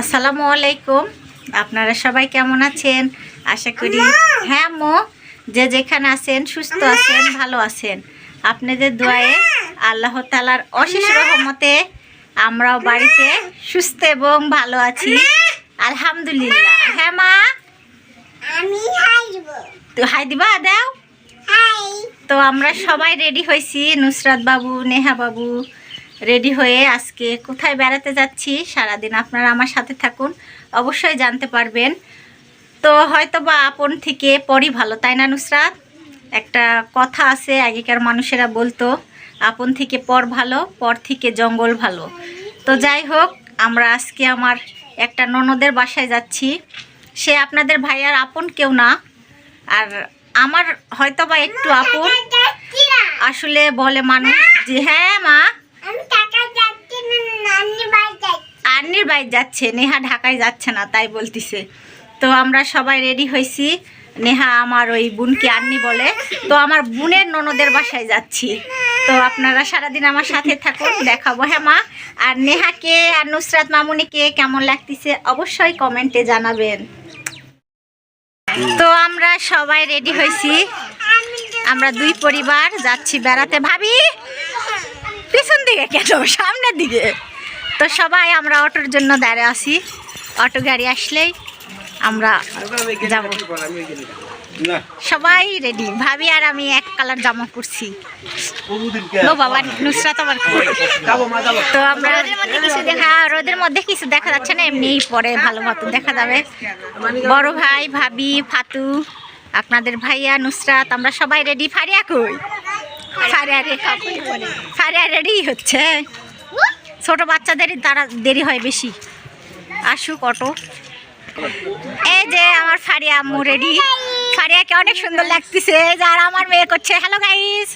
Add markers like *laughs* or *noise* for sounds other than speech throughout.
আসসালামু আলাইকুম। আপনারা সবাই কেমন আছেন? আশা করি হ্যাঁ মো যে যেখানে আছেন সুস্থ আছেন ভালো আছেন। আপনাদের দোয়ায়ে আল্লাহ! তালার অশেষ রহমতে আমরাও বাড়িতে সুস্থ এবং ভালো আছি। আলহামদুলিল্লাহ। হ্যাঁ মা? আমি তো হাই দিবা দাও। তো আমরা সবাই রেডি হয়েছি নুসরাত বাবু নেহা বাবু। রেডি হয়ে আজকে কোথায় বেড়াতে যাচ্ছি সারাদিন আপনারা আমার সাথে থাকুন, অবশ্যই জানতে পারবেন। তো হয়তো বা আপন থেকে পরই ভালো, তাই না নুসরাত? একটা কথা আছে, আগেকার মানুষেরা বলতো, আপন থেকে পর ভালো, পর থেকে জঙ্গল ভালো। তো যাই হোক, আমরা আজকে আমার একটা ননদের বাসায় যাচ্ছি। সে আপনাদের ভাইয়ার আপন কেউ না, আর আমার হয়তো বা একটু আপন। আসলে বলে মানুষ যে হ্যাঁ মা আন্নির বাইর যাচ্ছে নেহা ঢাকায় যাচ্ছে না তাই বলতিছে। তো আমরা সবাই রেডি হয়েছি নেহা আমার ওই বোনকে আন্নি বলে। তো আমার বোনের ননদের বাসায় যাচ্ছি। তো আপনারা সারাদিন আমার সাথে থাকুন দেখাবো। হ্যাঁ মা আর নেহাকে আর নুসরাত মামুনিকে কেমন লাগতেছে অবশ্যই কমেন্টে জানাবেন। তো আমরা সবাই রেডি হয়েছি আমরা দুই পরিবার যাচ্ছি বেড়াতে। ভাবি পিছন দিকে কেন? সামনের দিকে। তো সবাই আমরা অটোর জন্য দাঁড়িয়ে আছি। অটো গাড়ি আসলেই আমরা যাব। সবাই রেডি ভাবি আর আমি এক কালার জামা পরছি। বাবা নুসরাত? তো আমরা হ্যাঁ রোদের মধ্যে কিছু দেখা যাচ্ছে না এমনি পরে ভালো মতো দেখা যাবে। বড় ভাই ভাবি ফাতু আপনাদের ভাইয়া নুসরাত আমরা সবাই রেডি ফারিয়া কই? ফারিয়া রেডি হচ্ছে। ছোট বাচ্চাদেরই তারা দেরি হয় বেশি। আসুক অটো। এই যে আমার ফারিয়া আম্মু রেডি। ফারিয়াকে অনেক সুন্দর লাগতেছে। যার আমার মেয়ে করছে হ্যালো গাইস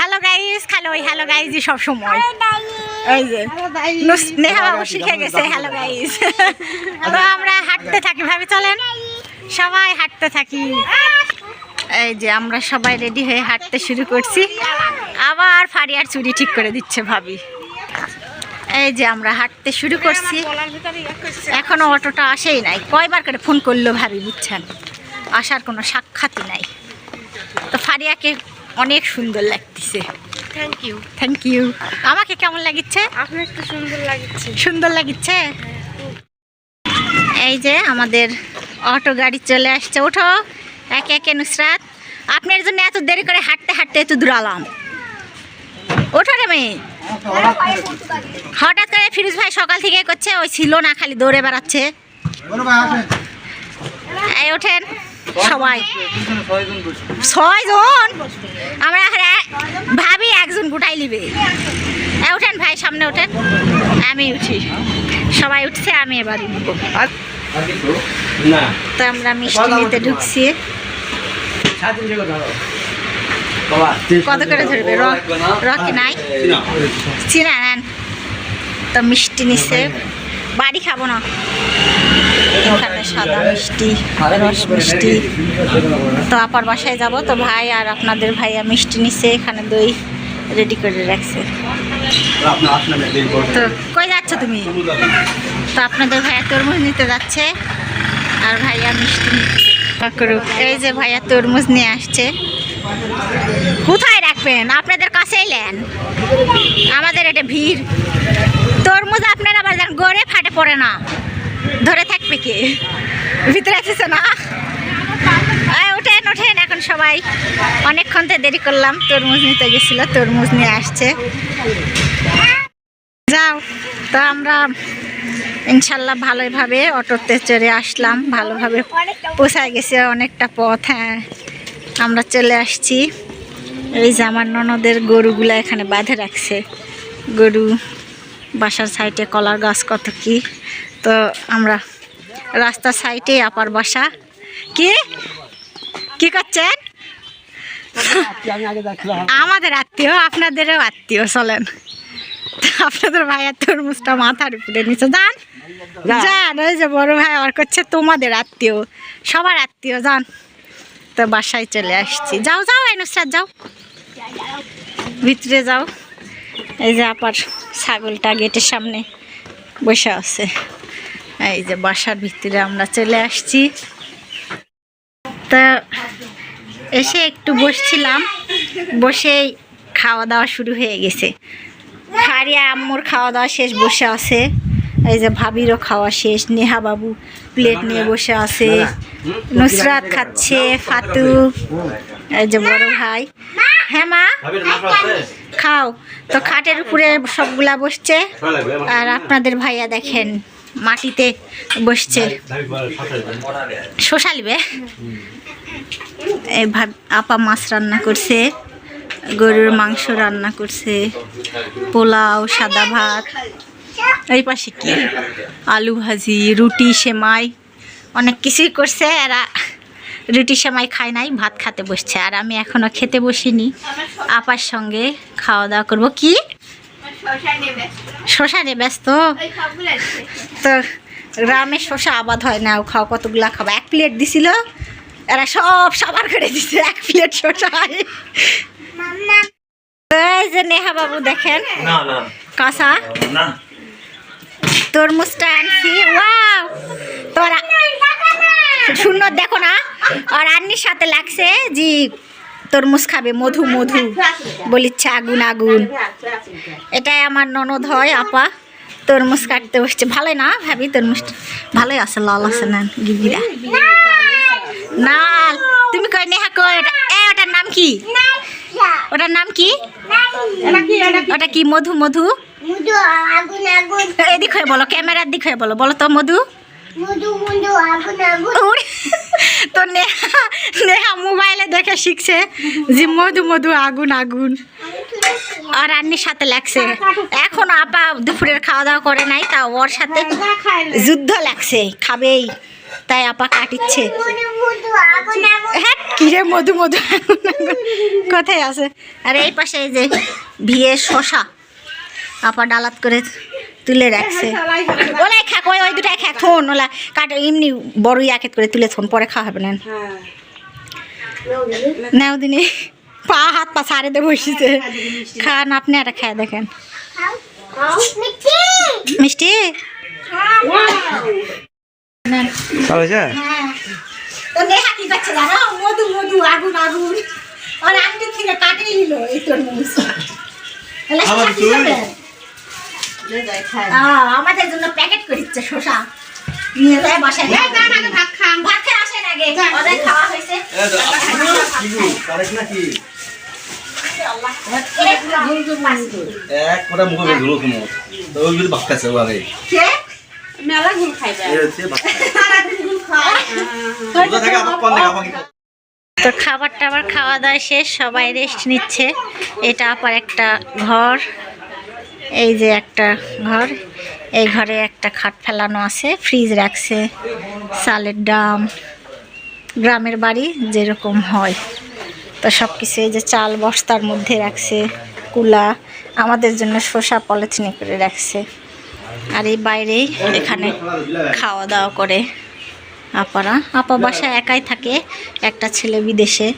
হ্যালো গাইস খালো ওই হ্যালো গাইজই সব সময়। এই যে নেহা বাবু শিখে গেছে হ্যালো গাইস আমরা হাঁটতে থাকি, ভাবি চলেন। সবাই হাঁটতে থাকি। এই যে আমরা সবাই রেডি হয়ে হাঁটতে শুরু করছি। আবার ফারিয়ার চুরি ঠিক করে দিচ্ছে ভাবি। এই যে আমরা হাঁটতে শুরু করছি। এখনও অটোটা আসেই নাই। কয়বার করে ফোন করল ভাবি বুঝছেন? আসার কোনো সাক্ষাৎই নাই। তো ফারিয়াকে অনেক সুন্দর লাগতেছে। থ্যাংক ইউ থ্যাংক ইউ আমাকে কেমন লাগিচ্ছে? আপনার তো সুন্দর লাগছে। সুন্দর লাগিচ্ছে এই যে আমাদের অটো গাড়ি চলে আসছে। ওঠো। একে একে নুসরাত, আপনার জন্য এত দেরি করে হাঁটতে হাঁটতে এত দূর আলাম। ওঠো রে মেয়ে। হঠাৎ করে ফিরোজ ভাই সকাল থেকে করছে, ওই ছিল না, খালি দৌড়ে বেড়াচ্ছে। এই ওঠেন, সবাই। ছয় জন আমরা ভাবি একজন গোটাই নিবে। ওঠেন ভাই, সামনে ওঠেন। আমি উঠি। সবাই উঠছে, আমি এবার উঠবো। তো আমরা মিষ্টি নিতে ঢুকছি কত করে ধরবে? রকি নাই? চিনা। নেন। তো মিষ্টি নিছে। বাড়ি খাব না। এখানে সাদা মিষ্টি রস মিষ্টি তো আপার বাসায় যাব। তো ভাই আর আপনাদের ভাইয়া মিষ্টি নিছে। এখানে দই রেডি করে রাখছে। তো কই যাচ্ছ তুমি? তো আপনাদের ভাইয়া তরমুজ নিতে যাচ্ছে। আর ভাইয়া মিষ্টি করুক। এই যে ভাইয়া তরমুজ নিয়ে আসছে। কোথায় রাখবেন? আপনাদের কাছে এলেন আমাদের এটা ভিড়। তরমুজ আপনারা আবার যান গড়ে ফাটে পড়ে না। ধরে থাকবে কে? ভিতরে আসছে না? ওঠেন ওঠেন এখন সবাই। অনেকক্ষণ তো দেরি করলাম তরমুজ নিতে গেছিল তরমুজ নিয়ে আসছে। যাও তো আমরা ইনশাল্লাহ ভালোভাবে অটোতে চড়ে আসলাম, ভালোভাবে পোষায় গেছে অনেকটা পথ হ্যাঁ। আমরা চলে আসছি। এই যে আমার ননদের গরুগুলা এখানে বাঁধে রাখছে। গরু বাসার সাইডে কলার গাছ কত কি। তো আমরা রাস্তার সাইডে আপার বাসা। কি? কি করছেন? আমাদের আত্মীয়, আপনাদেরও আত্মীয়, চলেন। আপনাদের ভাইয়ার তরমুজটা মাথার উপরে নিচে, যান। যান ওই যে বড় ভাই আবার করছে তোমাদের আত্মীয়, সবার আত্মীয় যান তো বাসায় চলে আসছি। যাও যাও, এই যাও। ভিতরে যাও। এই যে আপার ছাগলটা গেটের সামনে বসে আছে। এই যে বাসার ভিতরে আমরা চলে আসছি। তা এসে একটু বসছিলাম, বসেই খাওয়া দাওয়া শুরু হয়ে গেছে। ফারিয়া, আম্মুর খাওয়া দাওয়া শেষ, বসে আছে। এই যে ভাবিরও খাওয়া শেষ, নেহা বাবু প্লেট নিয়ে বসে আছে। নুসরাত খাচ্ছে, ফাতু, এই যে বড় ভাই। হ্যাঁ মা? খাও। তো খাটের উপরে সবগুলা বসছে। আর আপনাদের ভাইয়া দেখেন, মাটিতে বসছে। শোষা লিবে এই আপা মাছ রান্না করছে, গরুর মাংস রান্না করছে, পোলাও, সাদা ভাত। এই পাশে কি? আলু ভাজি রুটি সেমাই অনেক কিছুই করছে এরা। রুটি সেমাই খায় নাই ভাত খেতে বসছে। আর আমি এখনও খেতে বসিনি। আপার সঙ্গে খাওয়া দাওয়া করব। কি? শশা নিয়ে ব্যস্ত। তো গ্রামে শশা আবাদ হয় না ও খাওয়া কতগুলা খাব? এক প্লেট দিছিল এরা সব সাবার করে দিছে এক প্লেট শশা। এই যে নেহা বাবু দেখেন। কাঁচা? না। তরমুজটা আনছি। ওয়াও তোরা শূন্য দেখো না। আর আন্নির সাথে লাগছে জি তরমুজ খাবে মধু মধু। বলিচ্ছে আগুন আগুন। এটাই আমার ননদ হয় আপা। তরমুজ কাটতে বসছে। ভালো না ভাবি তরমুজটা ভালোই আছে লাল আছে না গিরগিরা না তুমি কই নেহা কই? ওটা এ ওটার নাম কি? ওটার নাম কি? ওটা কি মধু মধু? এদিক হয়ে বলো ক্যামেরার দিক হয়ে বলো বলো তো মধু। তো নেহা নেহা মোবাইলে দেখে শিখছে যে মধু মধু আগুন আগুন। আর রান্নির সাথে লাগছে। এখন আপা দুপুরের খাওয়া দাওয়া করে নাই তা ওর সাথে যুদ্ধ লাগছে খাবেই। তাই আপা কাটিচ্ছে। হ্যাঁ কিরে মধু মধু আগুন আগুন। কোথায় আছে? আর এই পাশে এই যে ভিয়ে শশা। আপা ডালাত করে তুলে রাখছে। ওলাই খাক ওই ওই দুটাই খাক থন ওলা কাট এমনি বড় ইয়াকেট করে তুলে থন পরে খাওয়া হবে না নাও দিনে পা হাত পা সারে দিয়ে বসেছে। খান আপনি একটা খায় দেখেন। মিষ্টি? হয়েছে হ্যাঁ। মধু মধু আগুন আগুন। আর থেকে কাটে নিল এই তাহলে আমাদের জন্য প্যাকেট করিচ্ছে শশা। নিয়ে যায় বাসায়। ভাত খাম ভাত খেয়ে আসেন আগে। ওদের খাওয়া হয়েছে। এক ফোঁটা মুখে বের হলো তো ওই যদি আগে কে? মেলা গুল খাইবে। দেখা আমাকে তো খাবার টাবার খাওয়া দাওয়া শেষ সবাই রেস্ট নিচ্ছে। এটা আবার একটা ঘর। এই যে একটা ঘর, এই ঘরে একটা খাট ফেলানো আছে ফ্রিজ রাখছে, চালের ডাম, গ্রামের বাড়ি যেরকম হয়। তো সব কিছু এই যে চাল বস্তার মধ্যে রাখছে, কুলা, আমাদের জন্য শসা পলিথিনে করে রাখছে। আর এই বাইরেই এখানে খাওয়া দাওয়া করে আপারা। আপা বাসায় একাই থাকে, একটা ছেলে বিদেশে।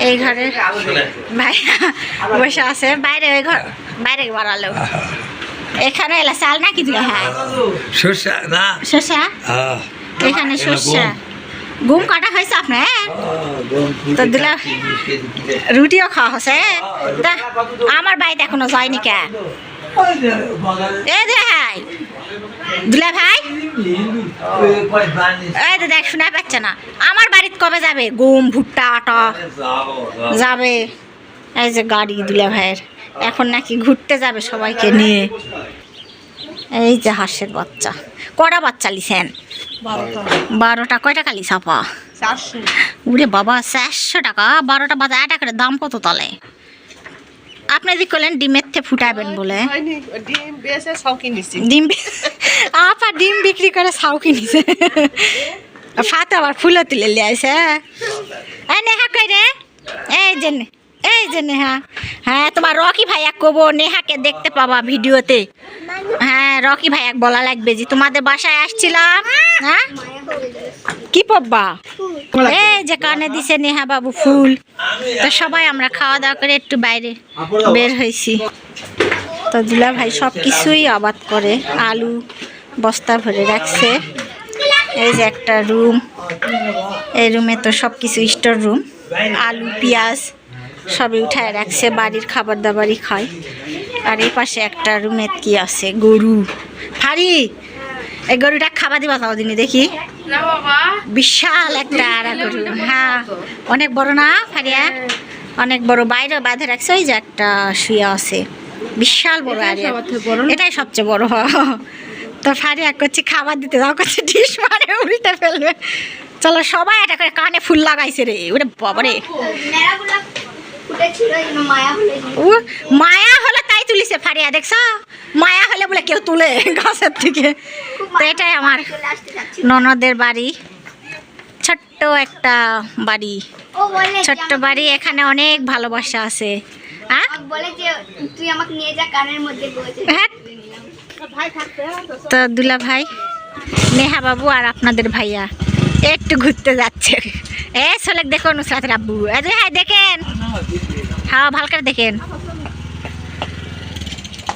এই ঘরে ভাই বসে আছে বাইরে ওই ঘর বাইরে বাড়ালো এখানে এলা চাল না কি দিলে হ্যাঁ। শস্যা না। শসা এখানে শসা ঘুম কাটা হয়েছে আপনার? তো দিলা রুটিও খাওয়া হচ্ছে? তা আমার বাড়িতে এখনও যায়নি কে? এই দিলা ভাই। দিলা ভাই? এই তো দেখ শোনা পাচ্ছে না। আমার বাড়িতে কবে যাবে? গম ভুট্টা আটা। যাবে। এই যে গাড়ি দুলা ভাইয়ের। এখন নাকি ঘুরতে যাবে সবাইকে নিয়ে। এই যে হাঁসের বাচ্চা। কটা বাচ্চা লিছেন? বারোটা। কয় টাকা লিস আপা উরে বাবা চারশো টাকা। বারোটা বাচ্চা এটা করে দাম কত তালে? আপনি যে করলেন ডিমের থেকে ফুটাবেন বলে। ডিম বেসে শৌকি নিছি ডিম *laughs* আপা ডিম বিক্রি করে সাউ কিনিছে। *laughs* ফাতে আবার ফুলও তুলে লিয়ে আইছে। এই নেহা কই রে? এই যে নে- এই যে নেহা। হ্যাঁ তোমার রকি ভাইয়া কব, নেহাকে দেখতে পাবা ভিডিওতে। হ্যাঁ রকি ভাইয়াক বলা লাগবে যে তোমাদের বাসায় আসছিলাম। হ্যাঁ? কি পাব্বা? এই যে কানে দিছে নেহা বাবু ফুল। তো সবাই আমরা খাওয়া দাওয়া করে একটু বাইরে বের হয়েছি। তো দুলা ভাই সব কিছুই আবাদ করে, আলু, বস্তা ভরে রাখছে। এই যে একটা রুম। এই রুমে তো সব কিছু স্টোর রুম। আলু, পেঁয়াজ সবই উঠায় রাখছে বাড়ির খাবার দাবারই খায়। আর এই পাশে একটা রুমে কি আছে? গরু। হারি এই গরুটা খাবার দিবা তাও দিনে দেখি। বিশাল একটা আড়া গরু। হ্যাঁ অনেক বড় না ফারিয়া? অনেক বড়। বাইরে বাঁধে রাখছে ওই যে একটা শুয়ে আছে। বিশাল বড় আর এটাই সবচেয়ে বড় তো ফারিয়া করছি খাবার দিতে যাও করছে ডিশ মারে উল্টে ফেলবে। চলো সবাই এটা করে কানে ফুল লাগাইছে রে। ওরে বাবারে মেলাগুলো ফুটেছিল এই জন্য মায়া হলো তাই তুলিছে ফারিয়া দেখছ? মায়া হলে বলে কেউ তুলে গাছের থেকে তো এটাই আমার ননদের বাড়ি। ছোট্ট একটা বাড়ি। ছোট্ট বাড়ি এখানে অনেক ভালোবাসা আছে। হ্যাঁ। তো দুলা ভাই নেহা বাবু আর আপনাদের ভাইয়া একটু ঘুরতে যাচ্ছে। এ সোলেক দেখো নুসরাত রাব্বু হ্যাঁ দেখেন। হ্যাঁ ভালো করে দেখেন।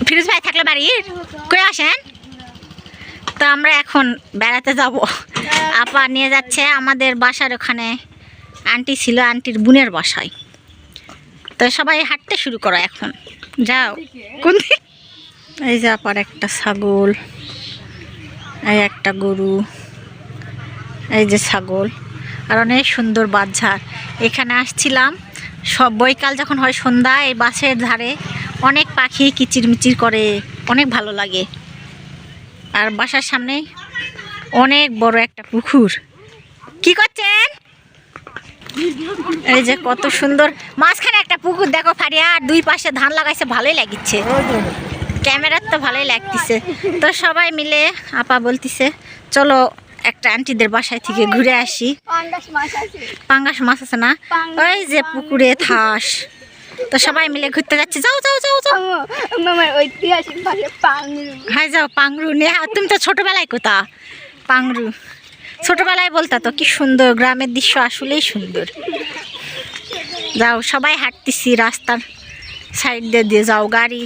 ফিরোজ ভাই থাকলে বাড়ির? কই আসেন? তো আমরা এখন বেড়াতে যাব। আপা নিয়ে যাচ্ছে আমাদের বাসার ওখানে। আন্টি ছিল, আন্টির বোনের বাসায়। তো সবাই হাঁটতে শুরু করো এখন। যাও। কোন এই যে আপার একটা ছাগল, এই একটা গরু, এই যে ছাগল। আর অনেক সুন্দর বাজার। এখানে আসছিলাম সব বৈকাল যখন হয় সন্ধ্যা এই বাসের ধারে, অনেক পাখি কিচিরমিচির করে, অনেক ভালো লাগে। আর বাসার সামনে অনেক বড় একটা পুকুর। কি করছেন? এই যে কত সুন্দর, মাঝখানে একটা পুকুর দেখো ফারিয়া, আর দুই পাশে ধান লাগাইছে, ভালোই লাগিচ্ছে। ক্যামেরার তো ভালোই লাগতেছে। তো সবাই মিলে আপা বলতিছে, চলো একটা আন্টিদের বাসায় থেকে ঘুরে আসি। পাঙ্গাস মাছ আছে। না? ওই যে পুকুরে থাস। তো সবাই মিলে ঘুরতে যাচ্ছে। যাও যাও যাও যাও। ঐতিহাসিক ভাষা যাও পাংরু নে। তুমি তো ছোটবেলায় কোথা? পাংরু। ছোটবেলায় বলতা তো কি সুন্দর। গ্রামের দৃশ্য আসলেই সুন্দর। যাও সবাই হাঁটতেছি রাস্তার সাইড দিয়ে দিয়ে যাও গাড়ি।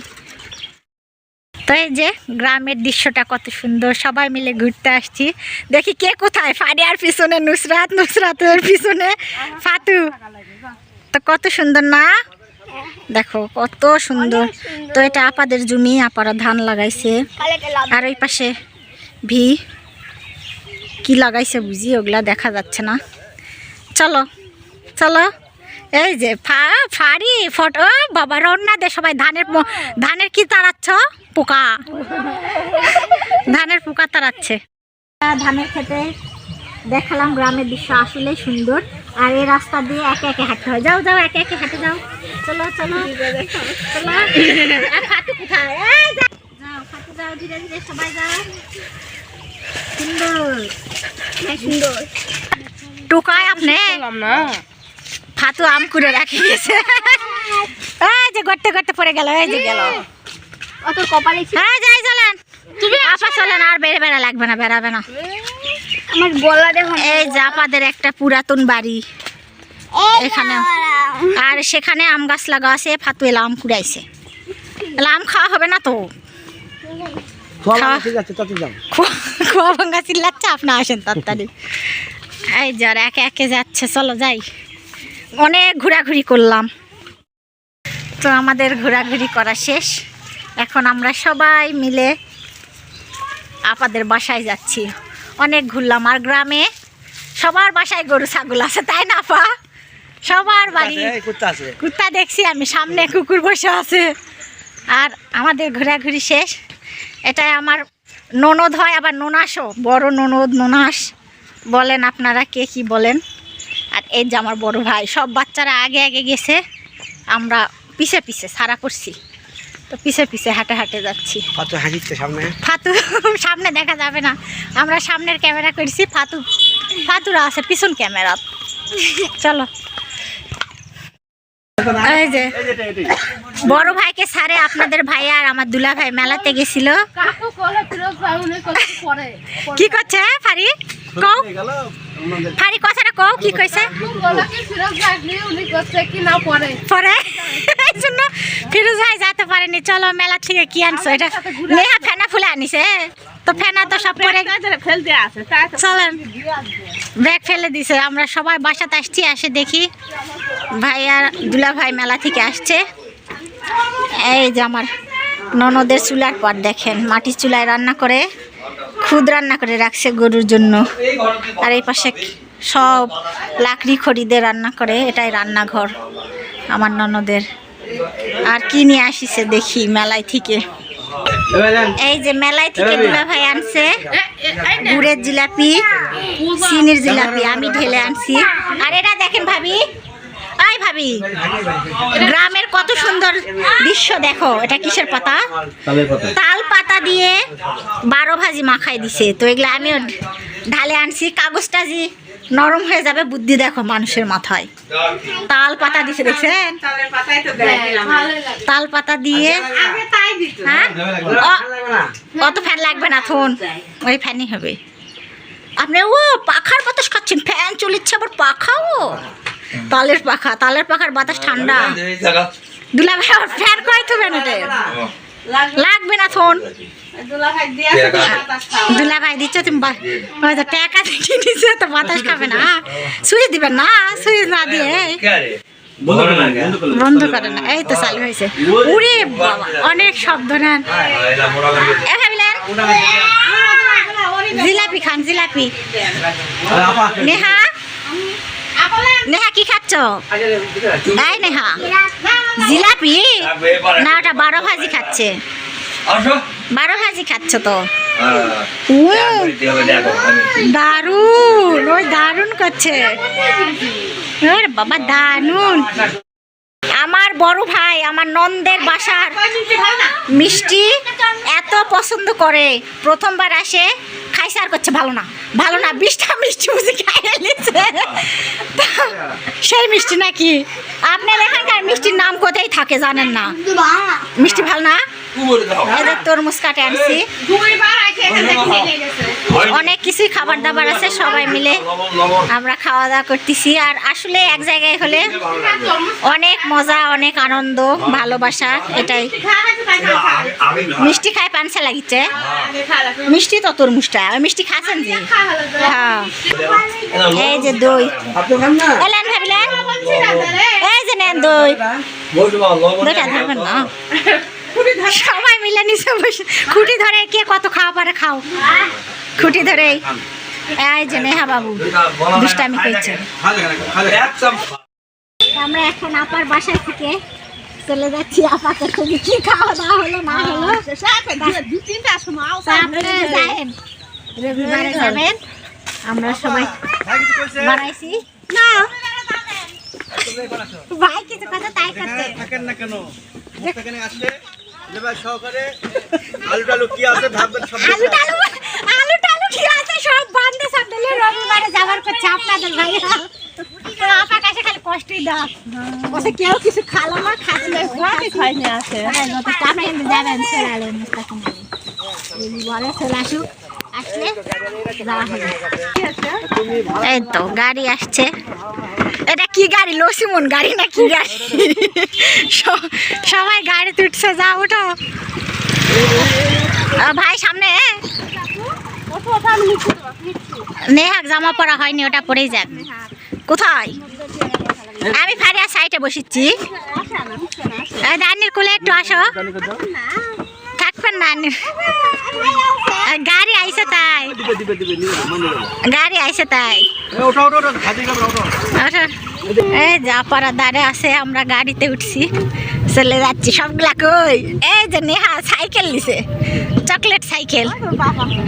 তো এই যে গ্রামের দৃশ্যটা কত সুন্দর, সবাই মিলে ঘুরতে আসছি। দেখি কে কোথায়? ফারিয়ার পিছনে নুসরাত, নুসরাতের পিছনে ফাতু। তো কত সুন্দর না? দেখো, কত সুন্দর। তো এটা আপাদের জমি, আপারা ধান লাগাইছে। আর ওই পাশে ভি কি লাগাইছে বুঝি, ওগুলা দেখা যাচ্ছে না। চলো চলো। এই যে ফা ফাড়ি ফটো বাবা রন্না দে সবাই ধানের ধানের কি তাড়াচ্ছ? পোকা। ধানের পোকা তাড়াচ্ছে। ধানের খেতে দেখালাম গ্রামের দৃশ্য আসলেই সুন্দর। আর এই রাস্তা দিয়ে একে একে হাঁটতে হয়। যাও যাও একে একে হাঁটে যাও। চলো চলো চলো। আর কোথায়? যাও। যাও যাও ধীরে ধীরে সবাই যাও। সুন্দর। সুন্দর টোকায় আপনি না ফাতু আম করে রাখি গেছে। এই যে গড়তে গড়তে পড়ে গেল এই যে গেল। অত কপালে হ্যাঁ যাই চলেন। তুমি আপা চলেন আর বেড়ে বেড়া লাগবে না বেড়াবে না। আমার গলা দেখো এই যে আপাদের একটা পুরাতন বাড়ি। এখানে। আর সেখানে আম গাছ লাগা আছে ফাতু এলা আম কুড়াইছে। আম খাওয়া হবে না তো? খোয়া ভাঙ্গা চিল্লাচ্ছে আপনি আসেন তাড়াতাড়ি। এই যার একে একে যাচ্ছে চলো যাই। অনেক ঘোরাঘুরি করলাম। তো আমাদের ঘোরাঘুরি করা শেষ। এখন আমরা সবাই মিলে আপাদের বাসায় যাচ্ছি। অনেক ঘুরলাম। আর গ্রামে সবার বাসায় গরু ছাগল আছে তাই না আপা? সবার বাড়ি কুত্তা কুত্তা দেখছি আমি সামনে কুকুর বসে আছে। আর আমাদের ঘোরাঘুরি শেষ। এটাই আমার ননদ হয় আবার ননাসও বড় ননদ ননাস। বলেন আপনারা কে কি বলেন? আর এই যে আমার বড় ভাই সব বাচ্চারা আগে আগে গেছে। আমরা পিছে পিছে সারা করছি। তো পিছে পিছে হাঁটে হাঁটে যাচ্ছি। কত হাসিচ্ছে সামনে? ফাতু সামনে দেখা যাবে না। আমরা সামনের ক্যামেরা করছি ফাতু ফাতুরা আছে পিছন ক্যামেরা। চলো। এই যে বড় ভাইকে সারে আপনাদের ভাই আর আমার দুলা ভাই মেলাতে গেছিল। কি করছে ফারি? কও। ফারি কথাটা কও, কি কইছে পরে এই জন্য ফিরোজ ভাই যেতে পারেনি চলো মেলা থেকে কি আনছো, এটা নেহা ফেনা ফুলে আনিছে। তো ফেনা তো সব পরে চলেন ব্যাগ ফেলে দিছে, আমরা সবাই বাসাতে আসছি, আসে দেখি। ভাই আর দুলা ভাই মেলা থেকে আসছে। এই যে আমার ননদের চুলার পর দেখেন, মাটির চুলায় রান্না করে। খুদ রান্না করে রাখছে গরুর জন্য। আর এই পাশে সব লাকড়ি খড়িতে রান্না করে, এটাই রান্নাঘর আমার ননদের। আর কি নিয়ে আসিছে দেখি মেলায় থেকে। এই যে মেলায় থেকে দুলা ভাই আনছে গুড়ের জিলাপি চিনির জিলাপি, আমি ঢেলে আনছি। আর এটা দেখেন ভাবি আই ভাবি। গ্রামের কত সুন্দর দৃশ্য দেখো এটা কিসের পাতা? তাল পাতা দিয়ে বারো ভাজি মাখাই দিছে। তো এগুলো আমিও ঢালে আনছি কাগজটা যে নরম হয়ে যাবে বুদ্ধি দেখো মানুষের মাথায়। তাল পাতা দিছে দেখছেন? তাল পাতা দিয়ে হ্যাঁ? অত ফ্যান লাগবে না থন। ওই ফ্যানই হবে। আপনি ও পাখার বাতাস খাচ্ছেন। ফ্যান চলিচ্ছে আবার পাখাও? তালের পাখা, তালের পাখার বাতাস ঠান্ডা। দুলা ভাই আবার ফ্যান কয় তো বেনাতে লাগবে না থন দুলা ভাই দিচ্ছ তুমি টাকা দিয়ে দিচ্ছে তো বাতাস খাবে না। সুইচ দিবেন না, সুইচ না দিয়ে। বন্ধ করে না। এই তো চালু হয়েছে। বাবা, অনেক শব্দ নেন। ভাবিলান জিলাপি খান, জিলাপি। নেহা নেহা কি খাচ্ছ? এই নেহা জিলাপি? না ওটা বারো ভাজি খাচ্ছে। বারো ভাজি খাচ্ছ তো? উম, দারুণ ওই দারুণ করছে। বাবা দারুণ আমার বড় ভাই আমার নন্দের বাসার মিষ্টি এত পছন্দ করে। প্রথমবার আসে খাইছে আর করছে ভালো না। ভালো না বিশটা মিষ্টি বুঝি খাইয়ে নিচ্ছে সেই মিষ্টি নাকি? আপনার এখানকার মিষ্টির নাম কোথায় থাকে জানেন না? মিষ্টি ভালো না? এদের তরমুজ কাটে আনছি। অনেক কিছুই খাবার দাবার আছে সবাই মিলে আমরা খাওয়া দাওয়া করতেছি। আর আসলে এক জায়গায় হলে অনেক মজা অনেক আনন্দ ভালোবাসা এটাই। মিষ্টি খায় পানসা লাগিচ্ছে। মিষ্টি তো তরমুজটা ওই মিষ্টি খাচ্ছেন যে? হ্যাঁ। এই যে দই। এলেন ভাবিলান এই যে নেন দই। দইটা ধরবেন না। সবাই মিলে নিচে বসে। খুঁটি ধরে কে কত খাওয়া পারে খাও। খুঁটি ধরে এই। যে নেহা বাবু দুষ্টামি করছে। আমরা এখন আপার বাসায় থেকে চলে যাচ্ছি। আপাকে খুবই কি খাওয়া দাওয়া হলো না হলো? তা আপনারা যাবেন। রবিবারে যাবেন। আমরা সবাই বানাইছি। না। ভাই কিছু কথা তাই করছে থাকেন না কেন? এখানে আসলে লেবার সহকারে। আলু টালু কি আছে? ভাববেন সব আলু টালু আলু টালু কি আছে? সব বান্ধে সব দিলে রবিবারে যাবার করছে আপনাদের ভাই আপা কাছে খালি কষ্টই দাও ওসে কেউ কিছু খালো না খাচ্ছে খাইনি আছে আপনি কিন্তু যাবেন সেরালে মুস্তাকিম আলী বলে চলে আসুক। আসলে যাওয়া হবে এই তো গাড়ি আসছে। এটা কি গাড়ি? লসিমন গাড়ি না কি গাড়ি সবাই গাড়ি উঠছে যা ওঠো ভাই, সামনে নেহাক জামা পরা হয়নি, ওটা পরেই যাক। কোথায়? আমি ফারিয়া সাইডে বসেছি। দানির কোলে একটু আসো। গাড়ি তাই। গাড়ি তাই। এই যা আমরা গাড়িতে উঠছি। চলে যাচ্ছি এই সাইকেল চকলেট সাইকেল।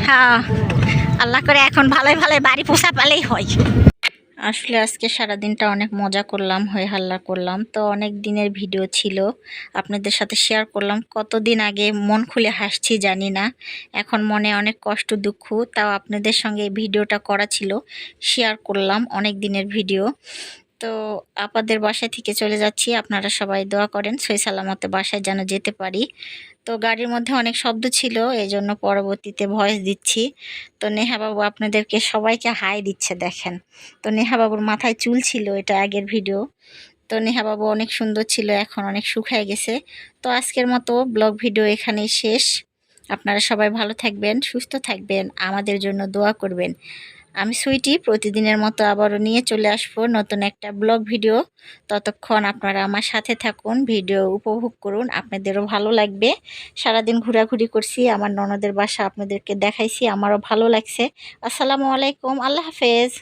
হ্যাঁ। আল্লাহ করে এখন ভালোই ভালোই বাড়ি পোষা পেলেই হয়। আসলে আজকে সারাদিনটা অনেক মজা করলাম হয়ে হাল্লা করলাম। তো অনেক দিনের ভিডিও ছিল, আপনাদের সাথে শেয়ার করলাম। কতদিন আগে মন খুলে হাসছি জানি না, এখন মনে অনেক কষ্ট, দুঃখ, তাও আপনাদের সঙ্গে ভিডিওটা করা ছিল শেয়ার করলাম অনেক দিনের ভিডিও। তো আপাদের বাসায় থেকে চলে যাচ্ছি। আপনারা সবাই দোয়া করেন, সই সালামতে বাসায় যেন যেতে পারি। তো গাড়ির মধ্যে অনেক শব্দ ছিল এই জন্য পরবর্তীতে ভয়েস দিচ্ছি। তো নেহা বাবু আপনাদেরকে সবাইকে হাই দিচ্ছে, দেখেন। তো নেহা বাবুর মাথায় চুল ছিল এটা আগের ভিডিও তো নেহা বাবু অনেক সুন্দর ছিল, এখন অনেক শুকায় গেছে। তো আজকের মতো ব্লগ ভিডিও এখানেই শেষ। আপনারা সবাই ভালো থাকবেন, সুস্থ থাকবেন, আমাদের জন্য দোয়া করবেন। আমি সুইটি প্রতিদিনের মতো আবারও নিয়ে চলে আসব নতুন একটা ব্লগ ভিডিও। ততক্ষণ আপনারা আমার সাথে থাকুন, ভিডিও উপভোগ করুন, আপনাদেরও ভালো লাগবে। সারাদিন ঘোরাঘুরি করছি, আমার ননদের বাসা আপনাদেরকে দেখাইছি, আমারও ভালো লাগছে। আসসালামু আলাইকুম, আল্লাহ হাফেজ।